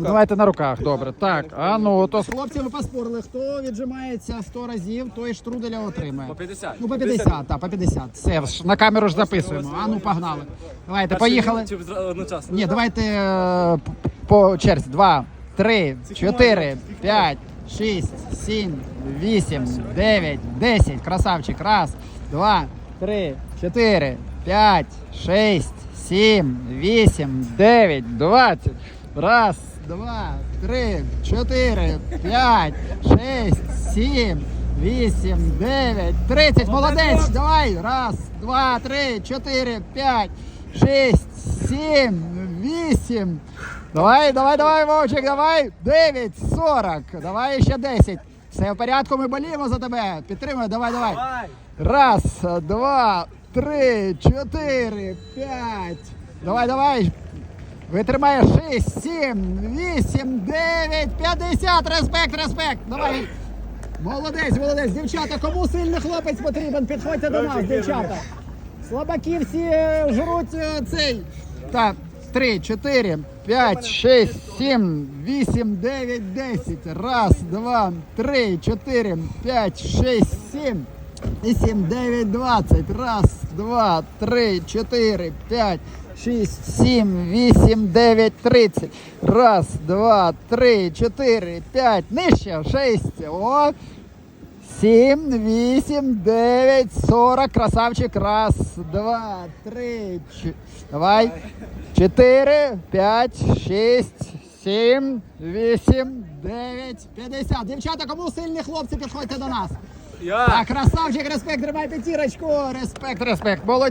Давайте на руках, добре. Так, а ну, то Хлопці, ви поспорили, хто віджимається 100 разів, той штруделя отримає. По 50. Ну, по 50, так, по 50. Все, ж, на камеру ж записуємо. А ну, погнали. Давайте, поїхали. Чи зра- одночасно? Ні, давайте е, по черзі. Два, три, чотири, п'ять, шість, сім, вісім, дев'ять, десять. Красавчик. Раз, два, три, чотири, п'ять, шість, сім, вісім, дев'ять, двадцять. Раз, два, три, чотири, п'ять, шість, сім, вісім, дев'ять, тридцять. Молодець. Давай. Раз, два, три, чотири, п'ять, шість, сім, вісім. Давай, давай, давай, Вовчик, давай. Дев'ять, сорок. Давай ще десять. Все в порядку, ми боліємо за тебе. Підтримуй, давай, давай. Раз, два, три, чотири, п'ять. Давай, давай. Витримає шість, сім, вісім, дев'ять, п'ятдесят. Респект, респект. Давай. Молодець, молодець. Дівчата, кому сильний хлопець потрібен? Підходьте до нас, дівчата. Слабаки всі е, жруть е, цей. Так, три, чотири, п'ять, шість, сім, вісім, дев'ять, десять. Раз, два, три, чотири, п'ять, шість, сім. Вісім, дев'ять, двадцять. Раз, два, три, чотири, п'ять, шість, сім, вісім, дев'ять, тридцять. Раз, два, три, чотири, п'ять. Нижче, шість. О. Сім, вісім, дев'ять, сорок. Красавчик. Раз, два, три, ч... давай. Чотири, п'ять, шість, сім, вісім, дев'ять, п'ятдесят. Дівчата, кому сильні хлопці, підходьте до нас. Я. Так, красавчик, респект, тримай п'ятірочку. Респект, респект. Молодці.